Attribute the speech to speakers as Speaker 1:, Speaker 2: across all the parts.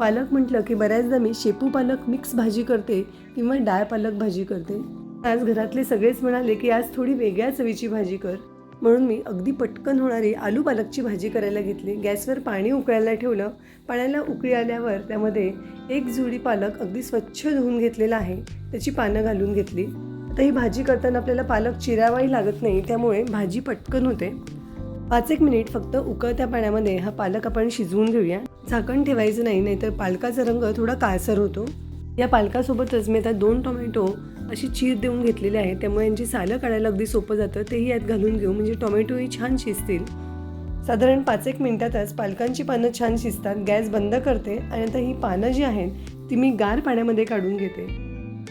Speaker 1: पालक म्हटलं की बऱ्याचदा मी शेपू पालक मिक्स भाजी करते किंवा डाळ पालक भाजी करते. आज घरातले सगळेच म्हणाले की आज थोडी वेगळ्या चवीची भाजी कर. म्हणून मी अगदी पटकन होणारी आलू पालकची भाजी करायला घेतली. गॅसवर पाणी उकळायला ठेवलं. पाण्याला उकळी आल्यावर त्यामध्ये एक जुडी पालक अगदी स्वच्छ धुवून घेतलेला आहे. त्याची पानं घालून घेतली. आता ही भाजी करताना आपल्याला पालक चिरावाही लागत नाही त्यामुळे भाजी पटकन होते. पाच एक मिनिट फक्त उकळत्या पाण्यामध्ये हा पालक आपण शिजवून घेऊया. झाकण ठेवायचं नाही नाहीतर पालकाचा रंग थोडा काळसर होतो. या पालकासोबतच मी आता दोन टोमॅटो अशी चीर देऊन घेतलेली आहे. त्यामुळे यांची सालं काढायला अगदी सोपं जातं. तेही यात घालून घेऊ. म्हणजे टोमॅटोही छान शिजतील. साधारण पाच एक मिनटातच पालकांची पानं छान शिजतात. गॅस बंद करते आणि आता ही पानं जी आहेत ती मी गार पाण्यामध्ये काढून घेते.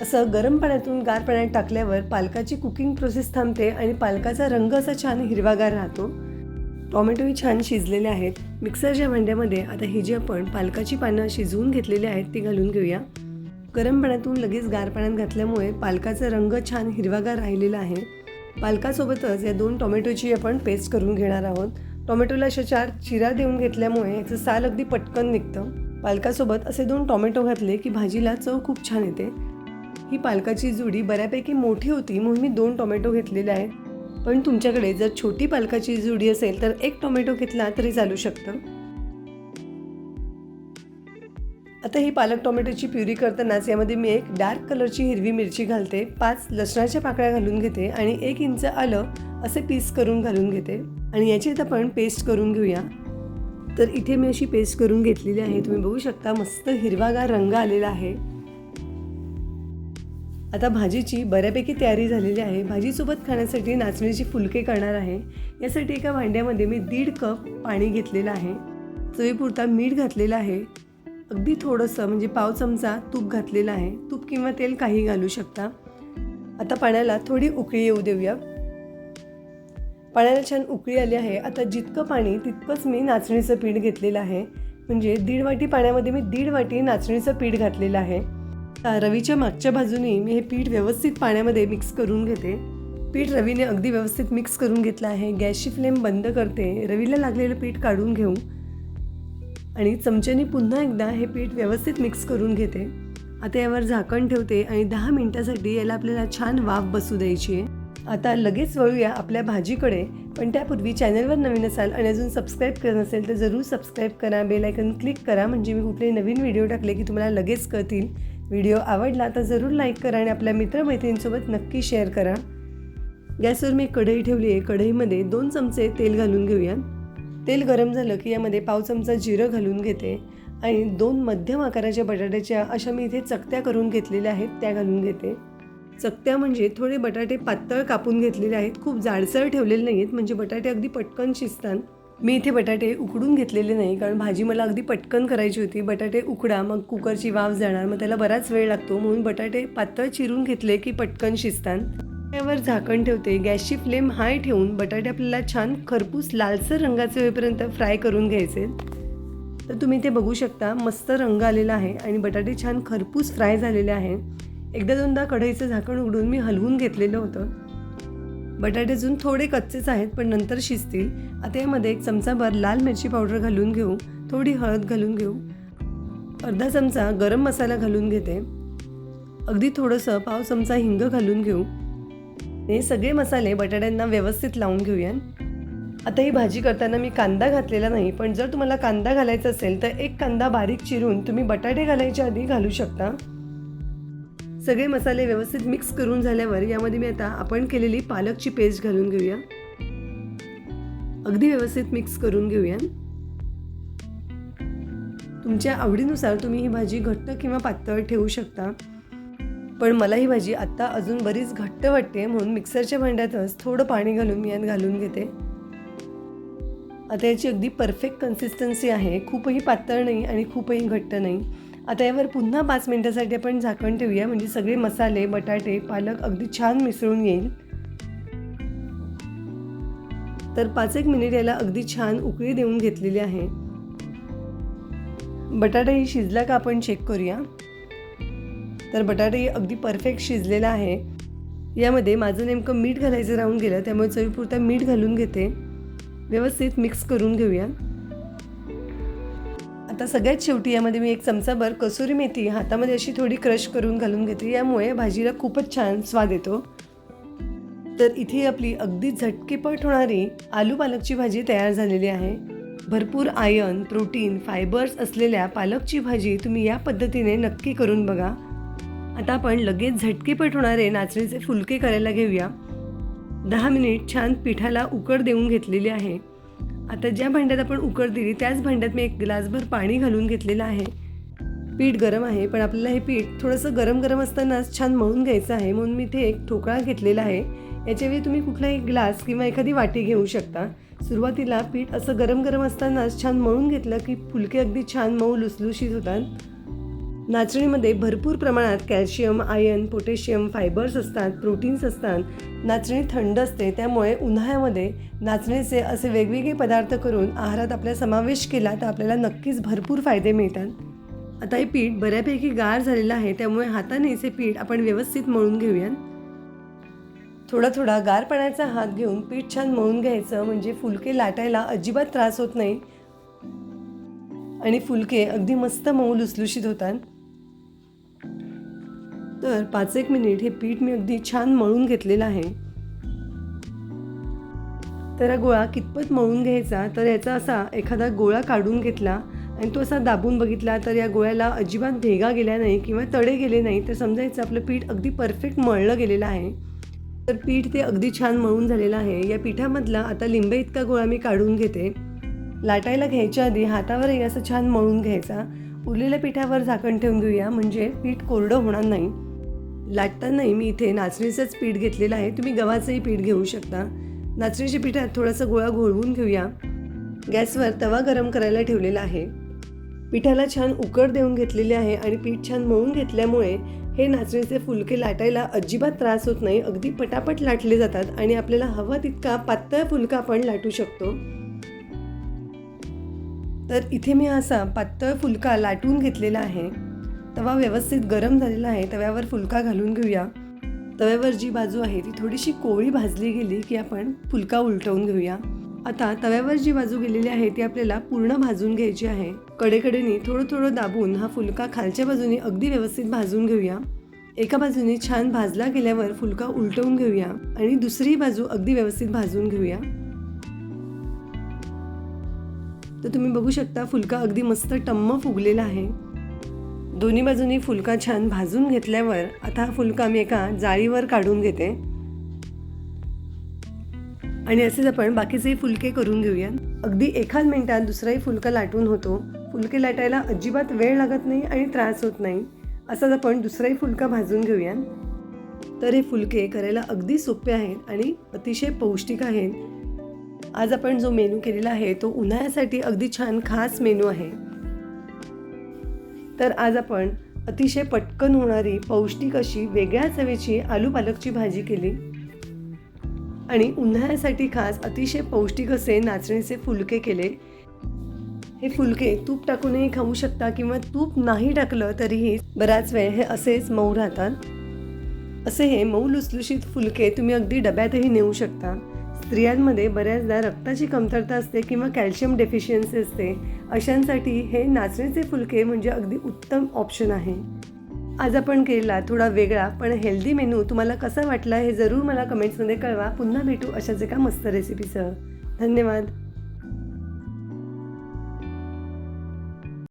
Speaker 1: असं गरम पाण्यातून गार पाण्यात टाकल्यावर पालकाची कुकिंग प्रोसेस थांबते आणि पालकाचा रंग असा छान हिरवागार राहतो. टोमॅटोही छान शिजलेले आहेत. मिक्सरच्या भांड्यामध्ये आता ही जी आपण पालकाची पानं शिजवून घेतलेली आहेत ती घालून घेऊया. गरम पाण्यातून लगेच गार पाण्यात घातल्यामुळे पालकाचा रंग छान हिरवागार राहिलेला आहे. पालकासोबतच या दोन टोमॅटोची आपण पेस्ट करून घेणार आहोत. टोमॅटोला अशा चार चिरा देऊन घेतल्यामुळे याचं साल अगदी पटकन निघतं. पालकासोबत असे दोन टोमॅटो घातले की भाजीला चव खूप छान येते. ही पालकाची जुडी बऱ्यापैकी मोठी होती म्हणून मी दोन टोमॅटो घेतलेले आहेत. पण तुमच्याकडे जर छोटी पालकाची जुडी असेल तर एक टोमॅटो घेतला तरी चालू शकतं. आता ही पालक टोमॅटोची प्युरी करतानाच यामध्ये मी एक डार्क कलरची हिरवी मिरची घालते पाच लसणाच्या पाकळ्या घालून घेते आणि एक इंच आलं असे पीस करून घालून घेते. आणि याची आता आपण पेस्ट करून घेऊया. तर इथे मी अशी पेस्ट करून घेतलेली आहे. तुम्ही बघू शकता मस्त हिरवागार रंग आलेला आहे. आता भाजीची बऱ्यापैकी तयारी झालेली आहे. भाजीसोबत खाण्यासाठी नाचणीची फुलके करणार आहे. यासाठी एका भांड्यामध्ये मी दीड कप पाणी घेतलेलं आहे. चवीपुरता मीठ घातलेलं आहे. अगदी थोडंसं म्हणजे पाव चमचा तूप घातलेलं आहे. तूप किंवा तेल काही घालू शकता. आता पाण्याला थोडी उकळी येऊ देऊया. पाण्याला छान उकळी आली आहे. आता जितकं पाणी तितकंच मी नाचणीचं पीठ घेतलेलं आहे. म्हणजे दीड वाटी पाण्यामध्ये मी दीड वाटी नाचणीचं पीठ घातलेलं आहे. रवीच्या मागच्या बाजूने मी हे पीठ व्यवस्थित पाण्यामध्ये मिक्स करून घेते. पीठ रवीने अगदी व्यवस्थित मिक्स करून घेतलं आहे. गॅसची फ्लेम बंद करते. रवीला लागलेलं पीठ काढून घेऊ. आणि चमच्याने पुन्हा एकदा हे पीठ व्यवस्थित मिक्स करून घेते. आता यावर झाकण ठेवते आणि दहा मिनटासाठी याला आपल्याला छान वाफ बसू द्यायची आहे. आता लगेच वळूया आपल्या भाजीकडे. पण त्यापूर्वी चॅनलवर नवीन असाल आणि अजून सबस्क्राईब करत नसेल तर जरूर सबस्क्राईब करा. बेल आयकन क्लिक करा. म्हणजे मी कुठले नवीन व्हिडिओ टाकले की तुम्हाला लगेच कळतील. व्हिडिओ आवडला तर जरूर लाईक करा आणि आपल्या मित्रमैत्रिणींसोबत नक्की शेअर करा. गॅसवर मी कढई ठेवली आहे. कढईमध्ये दोन चमचे तेल घालून घेऊया. तेल गरम झालं की यामध्ये पाव चमचा जिरं घालून घेते आणि दोन मध्यम आकाराच्या बटाट्याच्या अशा मी इथे चकत्या करून घेतलेल्या आहेत त्या घालून घेते. चकत्या म्हणजे थोडे बटाटे पातळ कापून घेतलेले आहेत. खूप जाडसर ठेवलेले नाही आहेत म्हणजे बटाटे अगदी पटकन शिजतात. मी इथे बटाटे उकडून घेतलेले नाही कारण भाजी मला अगदी पटकन करायची होती. बटाटे उकडा मग कुकरची वाफ जाणार मग त्याला बराच वेळ लागतो. म्हणून बटाटे पातळ चिरून घेतले की पटकन शिजतात. त्यावर झाकण ठेवते. गॅसची फ्लेम हाय ठेवून बटाटे आपल्याला छान खरपूस लालसर रंगाचे होईपर्यंत फ्राय करून घ्यायचे. तर तुम्ही ते बघू शकता मस्त रंग आलेला आहे आणि बटाटे छान खरपूस फ्राय झालेले आहे. एकदा दोनदा कढईचं झाकण उघडून मी हलवून घेतलेलं होतं. बटाटे अजून थोडे कच्चेच आहेत पण नंतर शिजतील. आता यामध्ये एक चमचाभर लाल मिरची पावडर घालून घेऊ. थोडी हळद घालून घेऊ. अर्धा चमचा गरम मसाला घालून घेते. अगदी थोडंसं पाव चमचा हिंग घालून घेऊ. हे सगळे मसाले बटाट्यांना व्यवस्थित लावून घेऊया आता ही भाजी करताना मी कांदा घातलेला नाही पण जर तुम्हाला कांदा घालायचा असेल तर एक कांदा बारीक चिरून तुम्ही बटाटे घालायच्या आधी घालू शकता. सगळे मसाले व्यवस्थित मिक्स करून झाल्यावर यामध्ये मी आता आपण केलेली पालकची पेस्ट घालून घेऊया. अगदी व्यवस्थित मिक्स करून घेऊया. तुमच्या आवडीनुसार तुम्ही ही भाजी घट्ट किंवा पातळ ठेवू शकता. पण मला ही भाजी आत्ता अजून बरीच घट्ट वाटते म्हणून मिक्सरच्या भांड्यातच थोडं पाणी घालून मी यात घालून घेते. आता याची अगदी परफेक्ट कन्सिस्टन्सी आहे. खूपही पातळ नाही आणि खूपही घट्ट नाही. आता यावर पुन्हा पाच मिनटासाठी आपण झाकण ठेवूया. म्हणजे सगळे मसाले बटाटे पालक अगदी छान मिसळून येईल. तर पाच एक मिनिट याला अगदी छान उकळी देऊन घेतलेली आहे. बटाटाही शिजला का आपण चेक करूया. तर बटाटाही अगदी परफेक्ट शिजलेला आहे. यामध्ये माझं नेमकं मीठ घालायचं राहून गेलं त्यामुळे चवीपुरता मीठ घालून घेते. व्यवस्थित मिक्स करून घेऊया. आता सगळ्यात शेवटी यामध्ये मी एक चमचाभर कसुरी मेथी हातामध्ये अशी थोडी क्रश करून घालून घेते. यामुळे भाजीला खूपच छान स्वाद येतो. तर इथे आपली अगदी झटकेपट होणारी आलू पालकची भाजी तयार झालेली आहे. भरपूर आयर्न प्रोटीन फायबर्स असलेल्या पालकची भाजी तुम्ही या पद्धतीने नक्की करून बघा. आता आपण लगेच झटकेपट होणारे नाचणीचे फुलके करायला घेऊया. दहा मिनिट छान पिठाला उकड देऊन घेतलेली आहे. आता ज्या भांड्यात आपण उकड दिली त्याच भांड्यात मी एक ग्लासभर पाणी घालून घेतलेलं आहे. पीठ गरम आहे पण आपल्याला हे पीठ थोडंसं गरम गरम असतानाच छान मळून घ्यायचं आहे म्हणून मी इथे एक ठोकळा घेतलेला आहे. याच्यावेळी तुम्ही कुठलाही ग्लास किंवा एखादी वाटी घेऊ शकता. सुरुवातीला पीठ असं गरम गरम असतानाच छान मळून घेतलं की फुलके अगदी छान मऊ लुसलुशीत होतात. नाचणीमध्ये भरपूर प्रमाणात कॅल्शियम आयर्न पोटॅशियम फायबर्स असतात प्रोटीन्स असतात. नाचणी थंड असते त्यामुळे उन्हाळ्यामध्ये नाचणीचे असे वेगवेगळे पदार्थ करून आहारात आपला समावेश केला तर आपल्याला नक्कीच भरपूर फायदे मिळतात. आता हे पीठ बऱ्यापैकी गार झालेलं आहे त्यामुळे हातानेच हे पीठ आपण व्यवस्थित मळून घेऊया थोडा थोडा गार पाण्याचा हात घेऊन पीठ छान मळून घ्यायचं म्हणजे फुलके लाटायला अजिबात त्रास होत नाही. आणि फुलके अगदी मस्त मऊ लुसलुशीत होतात. तर पाच एक मिनिट हे पीठ मी अगदी छान मळून घेतलेलं आहे. तर हा गोळा कितपत मळून घ्यायचा? तर याचा असा एखादा गोळा काढून घेतला आणि तो असा दाबून बघितला तर या गोळ्याला अजिबात भेगा गेल्या नाही किंवा तडे गेले नाही. तर समजायचं आपलं पीठ अगदी परफेक्ट मळलं गेलेलं आहे. तर पीठ ते अगदी छान मळून झालेलं आहे. या पिठामधला आता लिंबे इतका गोळा मी काढून घेते. लाटायला घ्यायच्या आधी हातावरही असं छान मळून घ्यायचा. उरलेल्या पिठावर झाकण ठेवून घेऊया म्हणजे पीठ कोरडं होणार नाही. लाटतानाही मी इथे नाचणीचंच पीठ घेतलेलं आहे. तुम्ही गव्हाचंही पीठ घेऊ शकता. नाचणीच्या पिठात थोडासा गोळा घोळवून घेऊया. गॅसवर तवा गरम करायला ठेवलेला आहे. पिठाला छान उकड देऊन घेतलेली आहे आणि पीठ छान मळून घेतल्यामुळे हे नाचणीचे फुलके लाटायला अजिबात त्रास होत नाही. अगदी पटापट लाटले जातात आणि आपल्याला हवा तितका पातळ फुलका आपण लाटू शकतो. तर इथे मी असा पातळ फुलका लाटून घेतलेला आहे. तवा व्यवस्थित गरम झालेला आहे तव्यावर फुलका घालून घेऊया. तव्यावर जी बाजू आहे ती थोडीशी कोवळी भाजली गेली की आपण फुलका उलटवून घेऊया. आता तव्यावर जी बाजू गेलेली आहे ती आपल्याला पूर्ण भाजून घ्यायची आहे. कडेकडेने थोडं थोडं दाबून हा फुलका खालच्या बाजूने अगदी व्यवस्थित भाजून घेऊया. एका बाजूने छान भाजला गेल्यावर फुलका उलटवून घेऊया आणि दुसरी बाजू अगदी व्यवस्थित भाजून घेऊया. तर तुम्ही बघू शकता फुलका अगदी मस्त टम्म फुगलेला आहे. दोन्ही बाजूनी फुलका छान भाजून घेतल्यावर आता हा फुलका मी एका जाळीवर काढून घेते. आणि असेच आपण बाकीचेही फुलके करून घेऊया. अगदी एखाद मिनिटात दुसराही फुलका लाटून होतो. फुलके लाटायला अजिबात वेळ लागत नाही आणि त्रास होत नाही. असाच आपण दुसराही फुलका भाजून घेऊया. तर हे फुलके करायला अगदी सोपे आहेत आणि अतिशय पौष्टिक आहेत. आज आपण जो मेनू केलेला आहे तो उन्हाळ्यासाठी अगदी छान खास मेनू आहे. तर आज आपण अतिशय पटकन होणारी पौष्टिक अशी वेगळ्या चवेची आलू पालकची भाजी केली. आणि उन्हाळ्यासाठी खास अतिशय पौष्टिक असे नाचणीचे फुलके केले. हे फुलके तूप टाकूनही खाऊ शकता किंवा तूप नाही टाकलं तरीही बराच वेळ हे असेच मऊ राहतात. असे हे मऊ लुसलुशीत फुलके तुम्ही अगदी डब्यातही नेऊ शकता. स्त्रियांमध्ये बऱ्याचदा रक्ताची कमतरता असते किंवा कॅल्शियम डेफिशियन्सी असते. अशांसाठी हे नाचणीचे फुलके म्हणजे अगदी उत्तम ऑप्शन आहे. आज आपण केलेला थोडा वेगळा पण हेल्दी मेनू तुम्हाला कसा वाटला हे जरूर मला कमेंट्समध्ये कळवा. पुन्हा भेटू अशाच एका मस्त रेसिपीसह धन्यवाद.